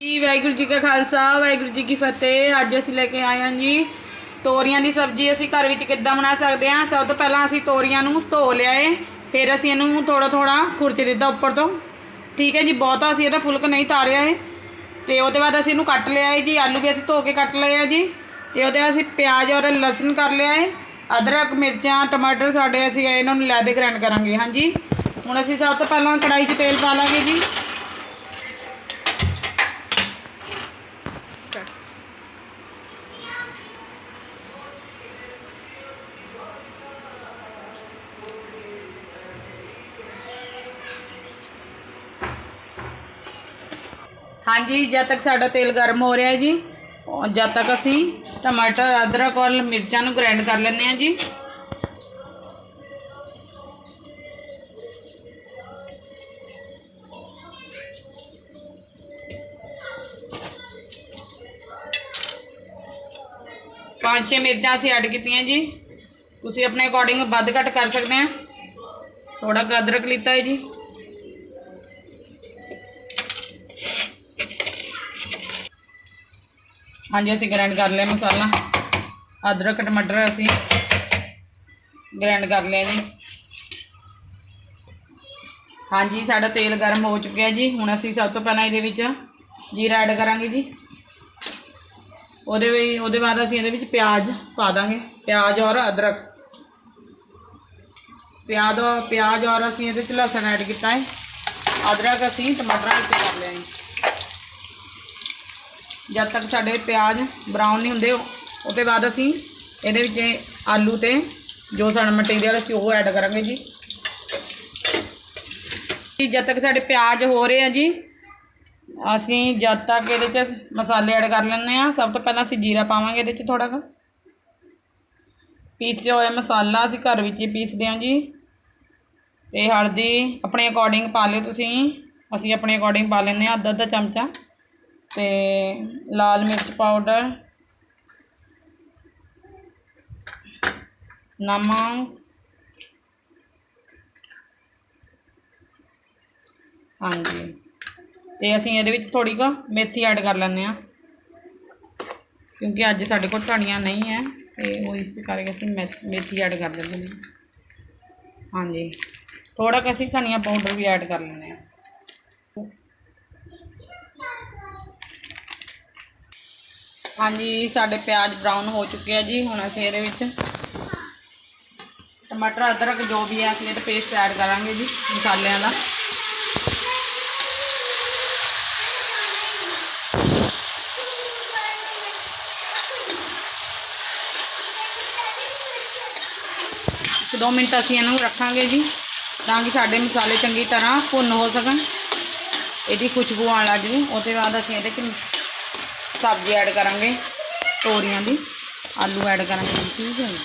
ਜੀ, ਵਾਹਿਗੁਰੂ ਜੀ ਕਾ ਖਾਲਸਾ, ਵਾਹਿਗੁਰੂ ਜੀ ਕੀ ਫਤਿਹ। ਅੱਜ ਅਸੀਂ ਲੈ ਕੇ ਆਏ ਹਾਂ ਜੀ ਤੋਰੀਆਂ ਦੀ ਸਬਜ਼ੀ। ਅਸੀਂ ਘਰ ਵਿੱਚ ਕਿੱਦਾਂ ਬਣਾ ਸਕਦੇ ਹਾਂ? ਸਭ ਤੋਂ ਪਹਿਲਾਂ ਅਸੀਂ ਤੋਰੀਆਂ ਨੂੰ ਧੋ ਲਿਆ ਲਿਆਏ। ਫਿਰ ਅਸੀਂ ਇਹਨੂੰ ਥੋੜਾ ਥੋੜਾ ਖੁਰਚ ਦਿੱਤਾ ਉੱਪਰ ਤੋਂ। ਠੀਕ ਹੈ ਜੀ, ਬਹੁਤਾ ਅਸੀਂ ਇਹਦਾ ਫੁਲਕ ਨਹੀਂ ਤਾਰਿਆ ਹੈ ਤੇ ਉਹਦੇ ਬਾਅਦ ਅਸੀਂ ਇਹਨੂੰ ਕੱਟ ਲਿਆ ਹੈ ਜੀ। ਆਲੂ ਵੀ ਅਸੀਂ ਧੋ ਕੇ ਕੱਟ ਲਏ ਆ ਜੀ। ਤੇ ਉਹਦੇ ਬਾਅਦ ਅਸੀਂ ਪਿਆਜ਼ ਔਰ ਲਸਣ ਕਰ ਲਿਆ ਹੈ। ਅਦਰਕ, ਮਿਰਚਾਂ, ਟਮਾਟਰ ਸਾਡੇ ਅਸੀਂ ਇਹਨਾਂ ਨੂੰ ਲੈ ਦੇ ਗ੍ਰਾਈਂਡ ਕਰਾਂਗੇ। ਹਾਂਜੀ। ਹੁਣ ਅਸੀਂ ਸਭ ਤੋਂ ਪਹਿਲਾਂ ਕੜਾਈ 'ਚ ਤੇਲ ਪਾ ਲਾਂਗੇ ਜੀ। ਹਾਂਜੀ, ਜਦ ਤੱਕ ਸਾਡਾ ਤੇਲ ਗਰਮ ਹੋ ਰਿਹਾ ਹੈ ਜੀ ਉਹ ਜਦ ਤੱਕ ਅਸੀਂ ਟਮਾਟਰ, ਅਦਰਕ ਔਰ ਮਿਰਚਾਂ ਨੂੰ ਗ੍ਰਾਈਂਡ ਕਰ ਲੈਂਦੇ ਹਾਂ ਜੀ। ਪੰਜ ਛੇ ਮਿਰਚਾਂ ਅਸੀਂ ਐਡ ਕੀਤੀਆਂ ਜੀ। ਤੁਸੀਂ ਆਪਣੇ ਅਕੋਰਡਿੰਗ ਵੱਧ ਘੱਟ ਕਰ ਸਕਦੇ ਆ ਥੋੜਾ ਕੁ ਅਦਰਕ ਲਿੱਤਾ ਹੈ ਹਾਂਜੀ, ਅਸੀਂ ਗ੍ਰਾਈਂਡ ਕਰ ਲਿਆ ਮਸਾਲਾ। ਅਦਰਕ, ਟਮਾਟਰ ਅਸੀਂ ਗ੍ਰਾਈਂਡ ਕਰ ਲਿਆ ਜੀ। ਹਾਂਜੀ, ਸਾਡਾ ਤੇਲ ਗਰਮ ਹੋ ਚੁੱਕਿਆ ਜੀ। ਹੁਣ ਅਸੀਂ ਸਭ ਤੋਂ ਪਹਿਲਾਂ ਇਹਦੇ ਵਿੱਚ ਜੀਰਾ ਐਡ ਕਰਾਂਗੇ ਜੀ। ਉਹਦੇ ਵਿੱਚ, ਉਹਦੇ ਬਾਅਦ ਅਸੀਂ ਇਹਦੇ ਵਿੱਚ ਪਿਆਜ਼ ਪਾ ਦਾਂਗੇ। ਪਿਆਜ਼ ਔਰ ਅਦਰਕ। ਪਿਆਜ਼ ਔਰ ਪਿਆਜ਼ ਔਰ ਅਸੀਂ ਇਹਦੇ ਵਿੱਚ ਲਸਣ ਐਡ ਕੀਤਾ ਹੈ। ਅਦਰਕ ਅਸੀਂ ਟਮਾਟਰਾਂ ਵਿੱਚ ਕਰ ਲਿਆ ਜੀ। ਜਦ ਤੱਕ ਸਾਡੇ ਪਿਆਜ਼ ਬਰਾਊਨ ਨਹੀਂ ਹੁੰਦੇ ਉਹਦੇ ਬਾਅਦ ਅਸੀਂ ਇਹਦੇ ਵਿੱਚ ਆਲੂ ਤੇ ਜੋ ਸਾਡਾ ਮਟੀਰੀਅਲ ਅਸੀਂ ਉਹ ਐਡ ਕਰਾਂਗੇ ਜੀ। ਜਦ ਤੱਕ ਸਾਡੇ ਪਿਆਜ਼ ਹੋ ਰਹੇ ਆ ਜੀ, ਅਸੀਂ ਜਦ ਤੱਕ ਇਹਦੇ 'ਚ ਮਸਾਲੇ ਐਡ ਕਰ ਲੈਂਦੇ ਆ, ਸਭ ਤੋਂ ਪਹਿਲਾਂ ਅਸੀਂ ਜੀਰਾ ਪਾਵਾਂਗੇ ਇਹਦੇ 'ਚ ਥੋੜਾ ਕੁ। ਪੀਸਿਆ ਹੋਇਆ ਮਸਾਲਾ ਅਸੀਂ ਘਰ ਵਿੱਚ ਹੀ ਪੀਸਦੇ ਹਾਂ ਜੀ। ਤੇ ਹਲਦੀ ਆਪਣੇ ਅਕੋਰਡਿੰਗ ਪਾ ਲਿਓ ਤੁਸੀਂ, ਅਸੀਂ ਆਪਣੇ ਅਕੋਰਡਿੰਗ ਪਾ ਲੈਂਦੇ ਹਾਂ ਅੱਧਾ ਅੱਧਾ ਚਮਚਾ। ਤੇ ਲਾਲ ਮਿਰਚ ਪਾਊਡਰ, ਨਮਕ, ਹਾਂਜੀ। ਤੇ ਅਸੀਂ ਇਹਦੇ ਵਿੱਚ ਥੋੜੀ ਕੁ ਮੇਥੀ ਐਡ ਕਰ ਲੈਂਦੇ ਆ ਕਿਉਂਕਿ ਅੱਜ ਸਾਡੇ ਕੋਲ ਧਨੀਆ ਨਹੀਂ ਹੈ, ਤੇ ਉਹ ਇਸ ਕਰਕੇ ਅਸੀਂ ਮੇ- ਮੇਥੀ ਐਡ ਕਰ ਦਿੰਦੇ ਹਾਂ। ਹਾਂਜੀ। ਥੋੜਾ ਕੁ ਅਸੀਂ ਧਨੀਆ ਪਾਊਡਰ ਵੀ ਐਡ ਕਰ ਲੈਂਦੇ ਆ ਹਾਂਜੀ, ਸਾਡੇ ਪਿਆਜ਼ ਬਰਾਊਨ ਹੋ ਚੁੱਕੇ ਆ ਜੀ, ਹੁਣ ਅਸੀਂ ਇਹਦੇ ਵਿੱਚ ਟਮਾਟਰ, ਅਦਰਕ ਜੋ ਵੀ ਹੈ ਅਸੀਂ ਇਹਦਾ ਪੇਸਟ ਐਡ ਕਰਾਂਗੇ ਜੀ, ਮਸਾਲਿਆਂ ਦਾ। ਇੱਕ ਦੋ ਮਿੰਟ ਅਸੀਂ ਇਹਨੂੰ ਰੱਖਾਂਗੇ ਜੀ, ਤਾਂ ਕਿ ਸਾਡੇ ਮਸਾਲੇ ਚੰਗੀ ਤਰ੍ਹਾਂ ਭੁੰਨ ਹੋ ਸਕਣ। ਇਹਦੀ ਖੁਸ਼ਬੂ ਆਉਣ ਲੱਗ ਜਵੇ ਉਹਦੇ ਬਾਅਦ ਅਸੀਂ ਇਹਦੇ 'ਚ ਸਬਜ਼ੀ ਐਡ ਕਰਾਂਗੇ ਤੋਰੀਆਂ ਦੀ ਆਲੂ ਐਡ ਕਰਾਂਗੇ ਜੀ, ਠੀਕ ਹੈ ਜੀ।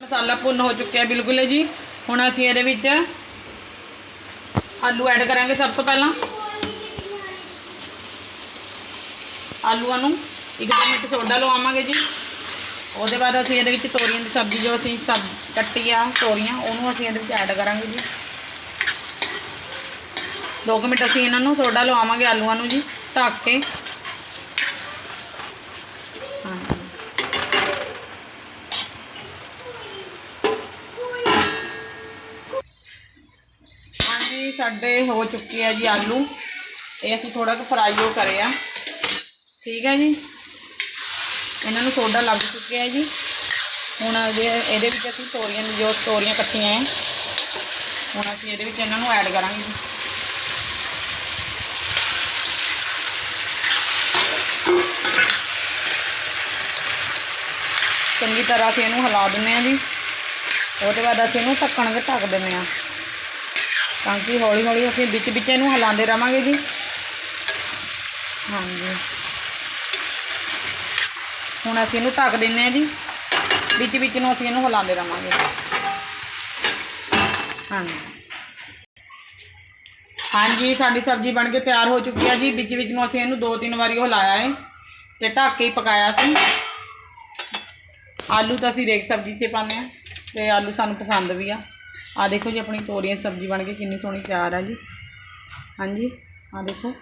ਮਸਾਲਾ ਭੁੰਨ ਹੋ ਚੁੱਕਿਆ ਬਿਲਕੁਲ ਹੈ ਜੀ। ਹੁਣ ਅਸੀਂ ਇਹਦੇ ਵਿੱਚ ਆਲੂ ਐਡ ਕਰਾਂਗੇ ਸਭ ਤੋਂ ਪਹਿਲਾਂ। ਆਲੂਆਂ ਨੂੰ ਇੱਕ ਦੋ ਮਿੰਟ ਸੋਡਾ ਲਵਾਵਾਂਗੇ ਜੀ। ਉਹਦੇ ਬਾਅਦ ਅਸੀਂ ਇਹਦੇ ਵਿੱਚ ਤੋਰੀਆਂ ਦੀ ਸਬਜ਼ੀ ਜੋ ਅਸੀਂ ਸਬ ਕੱਟੀ ਆ ਤੋਰੀਆਂ ਉਹਨੂੰ ਅਸੀਂ ਇਹਦੇ ਵਿੱਚ ਐਡ ਕਰਾਂਗੇ ਜੀ। ਦੋ ਕੁ ਮਿੰਟ ਅਸੀਂ ਇਹਨਾਂ ਨੂੰ ਸੋਡਾ ਲਵਾਵਾਂਗੇ ਆਲੂਆਂ ਨੂੰ ਜੀ ਢੱਕ ਕੇ। ਹਾਂਜੀ ਹਾਂਜੀ ਸਾਡੇ ਹੋ ਚੁੱਕੇ ਆ ਜੀ ਆਲੂ। ਇਹ ਅਸੀਂ ਥੋੜਾ ਕੁ ਫਰਾਈ ਹੋ ਕਰੇ ਆ। ਠੀਕ ਹੈ ਜੀ? ਇਹਨਾਂ ਨੂੰ ਸੋਡਾ ਲੱਗ ਚੁੱਕਿਆ ਹੈ ਜੀ। ਹੁਣ ਇਹਦੇ ਵਿੱਚ ਅਸੀਂ ਤੋਰੀਆਂ, ਜੋ ਤੋਰੀਆਂ ਕੱਟੀਆਂ ਹੈ, ਹੁਣ ਅਸੀਂ ਇਹਦੇ ਵਿੱਚ ਇਹਨਾਂ ਨੂੰ ਐਡ ਕਰਾਂਗੇ ਜੀ। ਚੰਗੀ ਤਰ੍ਹਾਂ ਅਸੀਂ ਇਹਨੂੰ ਹਿਲਾ ਦਿੰਦੇ ਹਾਂ ਜੀ। ਉਹਦੇ ਬਾਅਦ ਅਸੀਂ ਇਹਨੂੰ ਢੱਕਣ ਕੇ ਢੱਕ ਦਿੰਦੇ ਹਾਂ। ਤਾਂ ਕਿ ਹੌਲੀ ਹੌਲੀ ਅਸੀਂ ਵਿੱਚ ਵਿੱਚ ਇਹਨੂੰ ਹਿਲਾਉਂਦੇ ਰਵਾਂਗੇ ਜੀ। ਹਾਂਜੀ। ਹੁਣ ਅਸੀਂ ਇਹਨੂੰ ਢੱਕ ਦਿੰਨੇ ਹਾਂ ਜੀ। ਵਿੱਚ ਵਿੱਚ ਨੂੰ ਅਸੀਂ ਇਹਨੂੰ ਹਿਲਾਉਂਦੇ ਰਵਾਂਗੇ ਹਾਂਜੀ। ਹਾਂਜੀ, ਸਾਡੀ ਸਬਜ਼ੀ ਬਣ ਕੇ ਤਿਆਰ ਹੋ ਚੁੱਕੀ ਹੈ ਜੀ। ਵਿੱਚ ਵਿੱਚ ਨੂੰ ਅਸੀਂ ਇਹਨੂੰ ਦੋ ਤਿੰਨ ਵਾਰੀ ਹਿਲਾਇਆ ਹੈ ਤੇ ਢੱਕ ਕੇ ਹੀ ਪਕਾਇਆ ਸੀ। ਆਲੂ ਤਾਂ ਅਸੀਂ ਰੇਕ ਸਬਜ਼ੀ 'ਤੇ ਪਾਉਂਦੇ ਆ ਤੇ ਆਲੂ ਸਾਨੂੰ ਪਸੰਦ ਵੀ ਆ। ਆ ਦੇਖੋ ਜੀ ਆਪਣੀ ਤੋਰੀਆਂ ਸਬਜ਼ੀ ਬਣ ਕੇ ਕਿੰਨੀ ਸੋਹਣੀ ਤਿਆਰ ਆ ਜੀ। ਹਾਂਜੀ ਆ ਦੇਖੋ।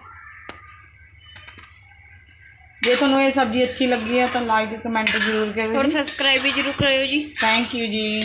ਜੇ ਤੁਹਾਨੂੰ ਇਹ ਸਬਜ਼ੀ ਅੱਛੀ ਲੱਗੀ ਆ ਤਾਂ ਲਾਈਕ ਕਮੈਂਟ ਜ਼ਰੂਰ ਕਰਿਓ ਔਰ ਸਬਸਕ੍ਰਾਈਬ ਵੀ ਜ਼ਰੂਰ ਕਰਿਓ ਜੀ। ਥੈਂਕ ਯੂ ਜੀ।